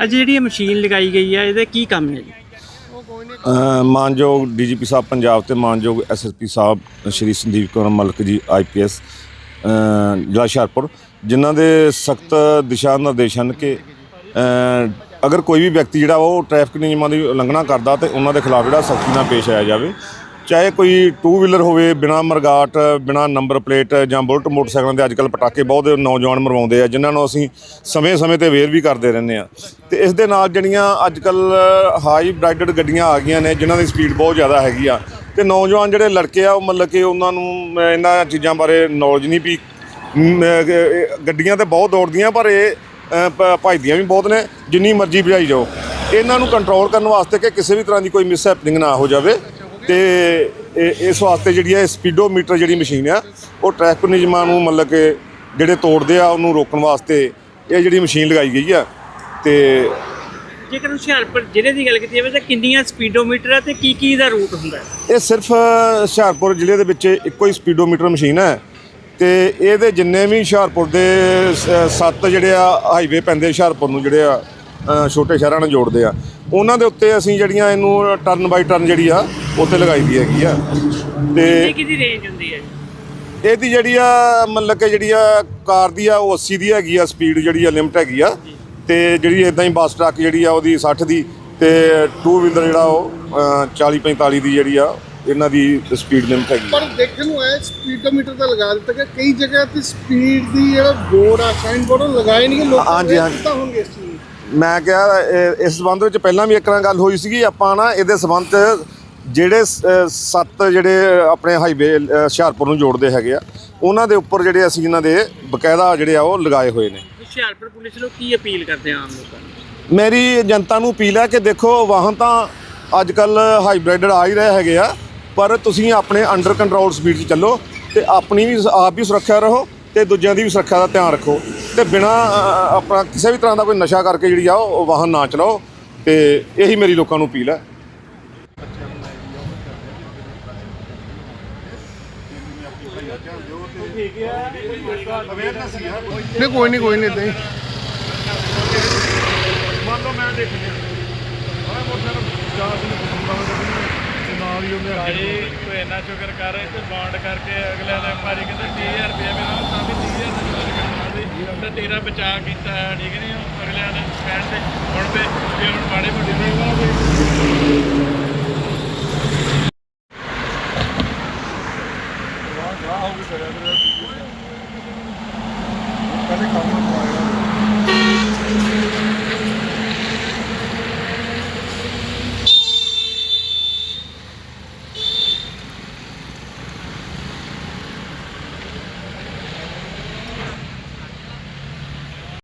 ਅੱਜ ਜਿਹੜੀ ਇਹ ਮਸ਼ੀਨ ਲਗਾਈ ਗਈ ਹੈ ਇਹਦੇ ਕੀ ਕੰਮ ਹੈ ਜੀ? ਅ, ਮਾਨਯੋਗ ਡੀਜੀਪੀ ਸਾਹਿਬ ਪੰਜਾਬ ਤੇ ਮਾਨਯੋਗ ਐਸਐਸਪੀ ਸਾਹਿਬ ਸ਼੍ਰੀ ਸੰਦੀਪ ਕੌਰ ਮਲਕ ਜੀ ਆਈਪੀਐਸ ਜ਼ਿਲ੍ਹਾ ਹੁਸ਼ਿਆਰਪੁਰ ਜਿਨ੍ਹਾਂ ਦੇ ਸਖਤ ਦਿਸ਼ਾ ਨਿਰਦੇਸ਼ ਹਨ ਕਿ ਅਗਰ ਕੋਈ ਵੀ ਵਿਅਕਤੀ ਜਿਹੜਾ ਉਹ ਟ੍ਰੈਫਿਕ ਨਿਯਮਾਂ ਦੀ ਉਲੰਘਣਾ ਕਰਦਾ ਤੇ ਉਹਨਾਂ ਦੇ ਖਿਲਾਫ ਜਿਹੜਾ ਸਖਤੀ ਨਾਲ ਪੇਸ਼ ਆਇਆ ਜਾਵੇ ਚਾਹੇ ਕੋਈ ਟੂ ਵੀਲਰ ਹੋਵੇ ਬਿਨਾ ਮਰਗਾਟ ਬਿਨਾ ਨੰਬਰ ਪਲੇਟ ਜਾਂ ਬੁਲਟ ਮੋਟਰਸਾਈਕਲਾਂ ਦੇ ਅੱਜਕੱਲ ਪਟਾਕੇ ਬਹੁਤ ਨੌਜਵਾਨ ਮਰਵਾਉਂਦੇ ਆ ਜਿਨ੍ਹਾਂ ਨੂੰ ਅਸੀਂ ਸਮੇਂ-ਸਮੇਂ ਤੇ ਅਵੇਅਰ ਵੀ ਕਰਦੇ ਰਹਿੰਦੇ ਆ। ਤੇ ਇਸ ਦੇ ਨਾਲ ਜਿਹੜੀਆਂ ਅੱਜਕੱਲ ਹਾਈ ਬ੍ਰਾਈਡਡ ਗੱਡੀਆਂ ਆ ਗਈਆਂ ਨੇ ਜਿਨ੍ਹਾਂ ਦੀ ਸਪੀਡ ਬਹੁਤ ਜ਼ਿਆਦਾ ਹੈਗੀ ਆ। ਤੇ ਨੌਜਵਾਨ ਜਿਹੜੇ ਲੜਕੇ ਆ ਉਹ ਮਤਲਬ ਕਿ ਉਹਨਾਂ ਨੂੰ ਇਹਨਾਂ ਚੀਜ਼ਾਂ ਬਾਰੇ ਨੌਲੇਜ ਨਹੀਂ ਵੀ ਗੱਡੀਆਂ ਤੇ ਬਹੁਤ ਦੌੜਦੀਆਂ ਪਰ ਇਹ ਅਹ, ਵੀ ਬਹੁਤ ਨੇ ਜਿੰਨੀ ਮਰਜ਼ੀ ਭਜਾਈ ਜਾਓ। ਇਹਨਾਂ ਨੂੰ ਕੰਟਰੋਲ ਕਰਨ ਵਾਸਤੇ ਕਿ ਕਿਸੇ ਵੀ ਤਰ੍ਹਾਂ ਦੀ ਕੋਈ ਮਿਸ ਹੈਪਨਿੰਗ ਨਾ ਹੋ ਜਾਵੇ। ਤੇ ਇਸ ਵਾਸਤੇ ਜਿਹੜੀ ਹੈ ਸਪੀਡੋਮੀਟਰ ਜਿਹੜੀ ਮਸ਼ੀਨ ਆ ਉਹ ਟ੍ਰੈਫਿਕ ਨਿਯਮਾਂ ਨੂੰ ਮਤਲਬ ਕਿ ਜਿਹੜੇ ਤੋੜਦੇ ਆ ਉਹਨੂੰ ਰੋਕਣ ਵਾਸਤੇ ਇਹ ਜਿਹੜੀ ਮਸ਼ੀਨ ਲਗਾਈ ਗਈ ਆ ਤੇ ਜੇਕਰ ਹੁਸ਼ਿਆਰਪੁਰ ਜ਼ਿਲ੍ਹੇ ਦੀ ਗੱਲ ਕੀਤੀ ਜਾਵੇ ਤਾਂ ਕਿੰਨੀਆਂ ਸਪੀਡੋਮੀਟਰ ਹੈ ਤੇ ਕੀ ਕੀ ਦਾ ਰੂਟ ਹੁੰਦਾ ਇਹ ਸਿਰਫ ਹੁਸ਼ਿਆਰਪੁਰ ਜ਼ਿਲ੍ਹੇ ਦੇ ਵਿੱਚ ਇੱਕੋ ਹੀ ਸਪੀਡੋਮੀਟਰ ਮਸ਼ੀਨ ਹੈ ਤੇ ਇਹਦੇ ਜਿੰਨੇ ਵੀ ਹੁਸ਼ਿਆਰਪੁਰ ਦੇ ਸੱਤ ਜਿਹੜੇ ਆ ਹਾਈਵੇ ਪੈਂਦੇ ਹੁਸ਼ਿਆਰਪੁਰ ਨੂੰ ਜਿਹੜੇ ਆ ਛੋਟੇ ਸ਼ਹਿਰਾਂ ਨਾਲ ਜੋੜਦੇ ਆ ਉਹਨਾਂ ਦੇ ਉੱਤੇ ਅਸੀਂ ਜਿਹੜੀਆਂ ਇਹਨੂੰ ਟਰਨ ਬਾਈ ਟਰਨ ਜਿਹੜੀ ਆ ਉੱਤੇ ਲਗਾਈ ਦੀ ਹੈਗੀ ਆ। ਤੇ ਕਿਹਦੀ ਰੇਂਜ ਹੁੰਦੀ ਹੈ ਇਹਦੀ ਜਿਹੜੀ ਆ ਮਤਲਬ ਕਿ ਜਿਹੜੀ ਆ ਕਾਰ ਦੀ ਆ ਉਹ 80 ਦੀ ਹੈਗੀ ਆ ਸਪੀਡ ਜਿਹੜੀ ਆ ਲਿਮਟ ਹੈਗੀ ਆ। ਤੇ ਜਿਹੜੀ ਇਦਾਂ ਹੀ ਬੱਸ ਟਰੱਕ ਜਿਹੜੀ ਆ ਉਹਦੀ 60 ਦੀ ਤੇ ਟੂ ਵੀਲਰ ਜਿਹੜਾ ਉਹ ਅ, 40 45 ਦੀ ਜਿਹੜੀ ਆ ਇਹਨਾਂ ਦੀ ਸਪੀਡ ਲਿਮਟ ਹੈਗੀ ਆ। ਪਰ ਦੇਖਣ ਨੂੰ ਆਇਆ ਸਪੀਡੋਮੀਟਰ ਤਾਂ ਲਗਾ ਦਿੱਤਾ ਕਿ ਕਈ ਜਗ੍ਹਾ ਤੇ ਸਪੀਡ ਦੀ ਜਿਹੜਾ ਬੋਰਡ ਆ ਸਾਈਨ ਬੋਰਡ ਉਹ ਲਗਾਏ ਨਹੀਂ ਕਿ ਲੋਕ ਹਾਂਜੀ, ਹਾਂਜੀ। ਕਿੱਦਾਂ ਹੋਣਗੇ ਇਸ ਚੀਜ਼ ਨੂੰ? ਮੈਂ ਕਿਹਾ ਇਹ- ਇਸ ਸੰਬੰਧ ਵਿੱਚ ਪਹਿਲਾਂ ਵੀ ਇੱਕ ਨਾਲ ਗੱਲ ਹੋਈ ਸੀਗੀ। ਆਪਾਂ ਨਾ ਇਹਦੇ ਸੰਬੰਧ 'ਚ ਜਿਹੜੇ ਸੱਤ ਜਿਹੜੇ ਆਪਣੇ ਹਾਈਵੇ ਹੁਸ਼ਿਆਰਪੁਰ ਨੂੰ ਜੋੜਦੇ ਹੈਗੇ ਆ ਉਹਨਾਂ ਦੇ ਉੱਪਰ ਜਿਹੜੇ ਅਸੀਂ ਇਹਨਾਂ ਦੇ ਬਕਾਇਦਾ ਜਿਹੜੇ ਆ ਉਹ ਲਗਾਏ ਹੋਏ ਨੇ। ਹੁਸ਼ਿਆਰਪੁਰ ਪੁਲਿਸ ਨੂੰ ਕੀ ਅਪੀਲ ਕਰਦੇ ਆ ਆਮ ਲੋਕਾਂ ਨੂੰ? ਮੇਰੀ ਜਨਤਾ ਨੂੰ ਅਪੀਲ ਹੈ ਕਿ ਦੇਖੋ ਵਾਹਨ ਤਾਂ ਅੱਜ ਕੱਲ ਹਾਈਬ੍ਰਿਡਡ ਆ ਹੀ ਰਹੇ ਹੈਗੇ ਆ ਪਰ ਤੁਸੀਂ ਆਪਣੇ ਅੰਡਰ ਕੰਟਰੋਲ ਸਪੀਡ 'ਚ ਚੱਲੋ ਤੇ ਆਪਣੀ ਵੀ ਆਪ ਵੀ ਸੁਰੱਖਿਆ ਰਹੋ ਤੇ ਦੂਜਿਆਂ ਦੀ ਵੀ ਸੁਰੱਖਿਆ ਦਾ ਧਿਆਨ ਰੱਖੋ। ਤੇ ਬਿਨਾ ਆਪਣਾ ਕਿਸੇ ਵੀ ਤਰ੍ਹਾਂ ਦਾ ਕੋਈ ਨਸ਼ਾ ਕਰਕੇ ਜਿਹੜੀ ਆ ਉਹ ਵਾਹਨ ਨਾ ਚਲਾਓ ਤੇ ਇਹੀ ਮੇਰੀ ਲੋਕਾਂ ਨੂੰ ਅਪੀਲ ਹੈ। ਨਹੀਂ ਕੋਈ ਨਹੀਂ ਕੋਈ ਨਹੀਂ ਇਦਾਂ ਹੀ ਮੰਨ ਲਓ ਮੈਂ ਦੇਖ ਲਿਆ ਆਹ ਮੋਟਰ ਚਾਰ ਦਿਨ ਤੇ ਨਾਲ ਹੀ ਉਹਨੇ ਅੱਗੇ ਭਾਈ ਤੂੰ ਇੰਨਾ ਸ਼ੁਕਰ ਕਰ ਤੇ ਬੌਂਡ ਕਰਕੇ ਅਗਲੇ ਨੇ ਭਾਜੀ ਕਹਿੰਦਾ 30000 ਰੁਪਏ ਮੇਰਾ ਤਾਂ ਵੀ 30000 ਦਾ ਸ਼ੁਕਰ ਕਰਨਾ ਸੀ। ਤੇ ਤੇਰਾ ਬਚਾਅ ਕੀਤਾ ਹੈ ਠੀਕ ਨਹੀਂ ਅਗਲਿਆਂ ਨੇ ਸਟੈਂਡ ਤੇ ਹੁਣ ਤੇ ਜੇ ਹੁਣ ਮਾੜੇ ਮੋਟੇ ਦੇ Calma, calma.